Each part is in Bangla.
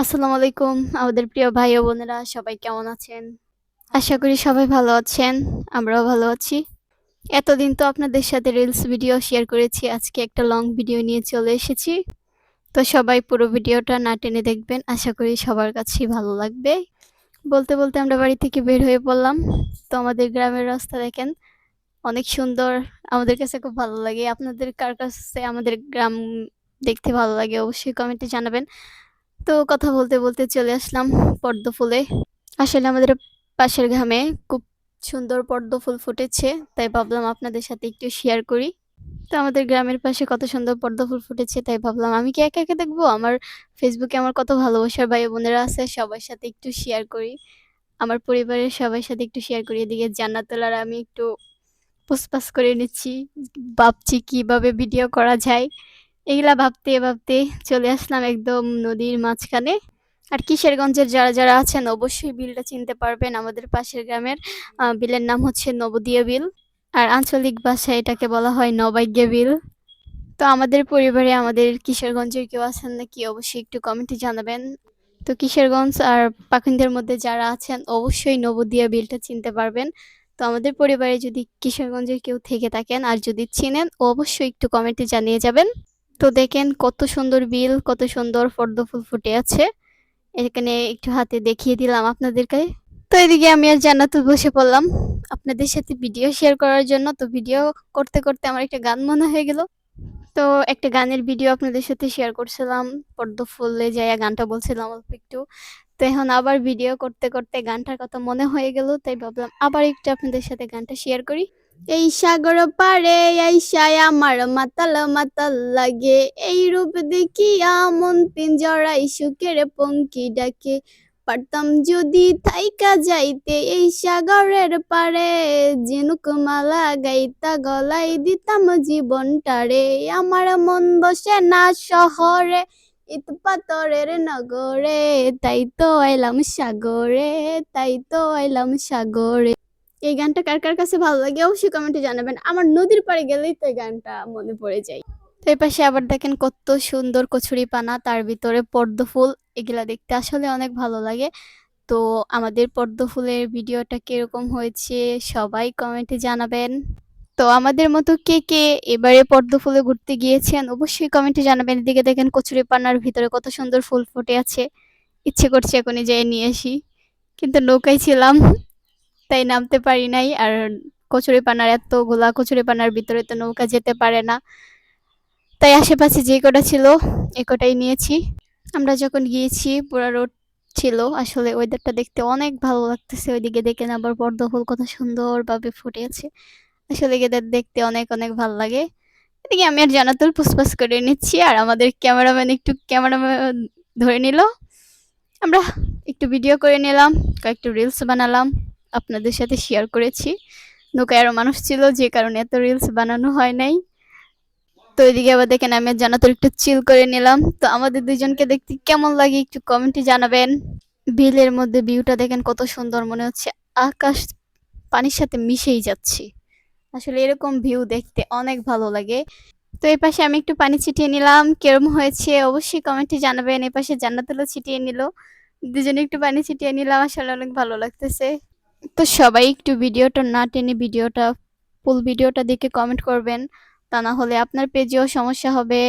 আসসালামু আলাইকুম, আমাদের প্রিয় ভাই ও বোনেরা, সবাই কেমন আছেন? আশা করি সবাই ভালো আছেন, আমরাও ভালো আছি। এতদিন তো আপনাদের সাথে রিলস ভিডিও শেয়ার করেছি, আজকে একটা লং ভিডিও নিয়ে চলে এসেছি। তো সবাই পুরো ভিডিওটা না টেনে দেখবেন, আশা করি সবার কাছেই ভালো লাগবে। বলতে বলতে আমরা বাড়ি থেকে বের হয়ে পড়লাম। তো আমাদের গ্রামের রাস্তা দেখেন, অনেক সুন্দর। আমাদের কাছে খুব ভালো লাগে। আপনাদের কার কাছে আমাদের গ্রাম দেখতে ভালো লাগে, অবশ্যই কমেন্টে জানাবেন। তো কথা বলতে বলতে চলে আসলাম পদ্ম ফুলে। আসলে আমাদের পাশের গ্রামে খুব সুন্দর পদ্ম ফুল ফুটেছে, তাই ভাবলাম আপনাদের সাথে একটু শেয়ার করি। তো আমাদের গ্রামের পাশে কত সুন্দর পদ্ম ফুল ফুটেছে, তাই ভাবলাম আমি কি একা একা দেখব? আমার ফেসবুকে আমার কত ভালোবাসার ভাই বোনেরা আছে, সবার সাথে একটু শেয়ার করি। আমার পরিবারের সবার সাথে একটু শেয়ার করি, এদিকে জান্নাতুলার আমি একটু পুসপাস করে নিচ্ছি, ভাবছি কীভাবে ভিডিও করা যায়। এগুলা ভাবতে ভাবতে চলে আসলাম একদম নদীর মাঝখানে। আর কিশোরগঞ্জের যারা যারা আছেন অবশ্যই বিলটা চিনতে পারবেন আমাদের পাশের গ্রামের। বিলের নাম হচ্ছে নবদিয়া বিল। আর আঞ্চলিক ভাষায় এটাকে বলা হয় নবাগ্য বিল। তো আমাদের পরিবারে আমাদের কিশোরগঞ্জের কেউ আছেন নাকি অবশ্যই একটু কমেন্টে জানাবেন। তো কিশোরগঞ্জ আর পাখিনদের মধ্যে যারা আছেন অবশ্যই নবদিয়া বিলটা চিনতে পারবেন। তো আমাদের পরিবারে যদি কিশোরগঞ্জের কেউ থেকে থাকেন আর যদি চিনেন, অবশ্যই একটু কমেন্টে জানিয়ে যাবেন। তো দেখেন কত সুন্দর বিল, কত সুন্দর পদ্ম ফুল ফুটে আছে। এখানে একটু হাতে দেখিয়ে দিলাম আপনাদেরকে। তো এদিকে আমি আর জান্নাতে বসে পড়লাম আপনাদের সাথে ভিডিও শেয়ার করার জন্য। তো ভিডিও করতে করতে আমার একটা গান মনে হয়ে গেল। তো একটা গানের ভিডিও আপনাদের সাথে শেয়ার করছিলাম পদ্ম ফুলে যাইয়া গানটা বলছিলাম অল্প একটু। তো এখন আবার ভিডিও করতে করতে গানটার কথা মনে হয়ে গেল, তাই ভাবলাম আবার একটু আপনাদের সাথে গানটা শেয়ার করি। এই সাগর পারে আইসায় আমার মাতাল মাতাল লাগে এই রূপ দেখিয়া মন পিঞ্জরাই সুখের পঙ্কি ডাকে পারতাম যদি থাইকা যাইতে এই সাগরের পারে ঝিনুক মালা গাইতা গলাই দিতাম জীবনটারে আমার মন বসে না শহরে পাথরের নগরে তাই তো আইলাম সাগরে তাই তো আইলাম সাগরে এই গানটা কার কার কাছে ভালো লাগে অবশ্যই কমেন্টে জানাবেন। আমার নদীর পাড়ে গেলেই তো এই গানটা মনে পড়ে যায়। তো এই পাশে আবার দেখেন কত সুন্দর কচুরি পানা, তার ভিতরে পদ্ম ফুল, এগুলা দেখতে আসলে অনেক ভালো লাগে। তো আমাদের পদ্ম ফুলের ভিডিওটা কীরকম হয়েছে সবাই কমেন্টে জানাবেন। তো আমাদের মতো কে কে এবারে পদ্ম ফুলে ঘুরতে গিয়েছেন অবশ্যই কমেন্টে জানাবেন। এদিকে দেখেন কচুরি পানার ভিতরে কত সুন্দর ফুল ফুটে আছে। ইচ্ছে করছে এখনই যেয়ে নিয়ে আসি। কিন্তু নৌকায় ছিলাম। তাই নামতে পারি নাই। আর কচুরি পানার এতগুলা কচুরি পানার ভিতরে তো নৌকা যেতে পারে না। তাই আশেপাশে যে কটা ছিল, এ কটাই নিয়েছি। আমরা যখন গিয়েছি, পুরা রোড ছিল। আসলে ওয়েদারটা দেখতে অনেক ভালো লাগতেছে। ওইদিকে দেখেন আবার পদ্ম ফুল কত সুন্দরভাবে ফুটে আছে আসলে এদের দেখতে অনেক অনেক ভালো লাগে। এদিকে আমি আর জানাতুল পুসপাস করে নিচ্ছি, আর আমাদের ক্যামেরাম্যান একটু ক্যামেরাম্যান ধরে নিল। আমরা একটু ভিডিও করে নিলাম, কয়েকটা রিলস বানালাম। আপনাদের সাথে শেয়ার করেছি। নৌকায় আরও মানুষ ছিল, যে কারণে এত রিলস বানানো হয় নাই। তো এদিকে আবার দেখেন, আমি আর জানাতুল একটু চিল করে নিলাম। তো আমাদের দুজনকে দেখতে কেমন লাগে একটু কমেন্টে জানাবেন। বিলের মধ্যে ভিউটা দেখেন কত সুন্দর, মনে হচ্ছে আকাশ পানির সাথে মিশেই যাচ্ছে। আসলে এরকম ভিউ দেখতে অনেক ভালো লাগে। তো এই পাশে আমি একটু পানি ছিটিয়ে নিলাম, কেরম হয়েছে অবশ্যই কমেন্টে জানাবেন। এই পাশে জান্নাতুলও ছিটিয়ে নিল। দুজনে একটু পানি ছিটিয়ে নিলাম, আসলে অনেক ভালো লাগতেছে। তো সবাই একটু ভিডিওটা না টেনে ভিডিওটা ফুল ভিডিওটা দেখে কমেন্ট করবেন। তা না হলে আপনার পেজেও সমস্যা হবে,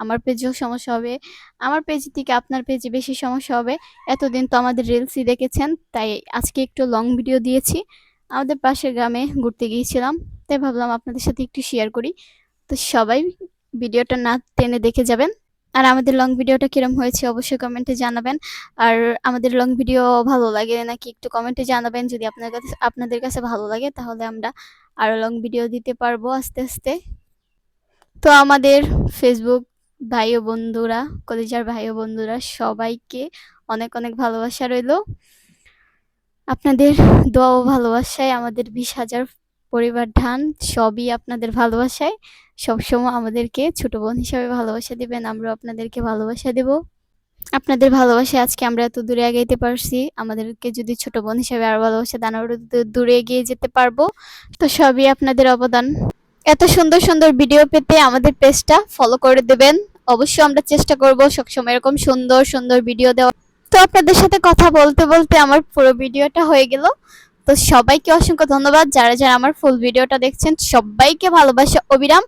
আমার পেজেও সমস্যা হবে। আমার পেজ থেকে আপনার পেজে বেশি সমস্যা হবে। এতদিন তো আমাদের রিলসই দেখেছেন, তাই আজকে একটু লং ভিডিও দিয়েছি। আমাদের পাশের গ্রামে ঘুরতে গিয়েছিলাম, তাই ভাবলাম আপনাদের সাথে একটু শেয়ার করি। তো সবাই ভিডিওটা না টেনে দেখে যাবেন। আর আমাদের লং ভিডিওটা কিরম হয়েছে অবশ্যই কমেন্টে জানাবেন। আর আমাদের লং ভিডিও ভালো লাগে নাকি একটু কমেন্টে জানাবেন, যদি আপনার কাছে, আপনাদের কাছে ভালো লাগে তাহলে আমরা আরও লং ভিডিও দিতে পারব আস্তে আস্তে। তো আমাদের ফেসবুক ভাই ও বন্ধুরা, কলেজার ভাই ও বন্ধুরা সবাইকে অনেক অনেক ভালোবাসা রইল। আপনাদের দোয়া ও ভালোবাসায় আমাদের বিশ হাজার পরিবার ধান সবই আপনাদের ভালোবাসায়। সবসময় আমাদেরকে ছোট বোন হিসাবে ভালোবাসা দিবেন আমরা আপনাদেরকে ভালোবাসা দেব। আপনাদের ভালোবাসায় আজকে আমরা এত দূরে এগাইতে পারছি, আমাদেরকে যদি ছোট বোন হিসাবে আরও ভালোবাসা দেন দূরে এগিয়ে যেতে পারব। তো সবই আপনাদের অবদান। এত সুন্দর সুন্দর ভিডিও পেতে আমাদের পেজটা ফলো করে দেবেন। অবশ্যই আমরা চেষ্টা করব সবসময় এরকম সুন্দর সুন্দর ভিডিও দেওয়া তো আপনাদের সাথে কথা বলতে বলতে আমার পুরো ভিডিওটা হয়ে গেল। তো সবাইকে অসংখ্য ধন্যবাদ। যারা যারা আমার ফুল ভিডিওটা দেখছেন, সবাইকে ভালোবাসা। অবিরাম,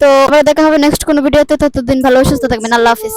তো আবার দেখা হবে নেক্সট কোনো ভিডিওতে। ততদিন ভালো, সুস্থ থাকবেন। আল্লাহ হাফিজ।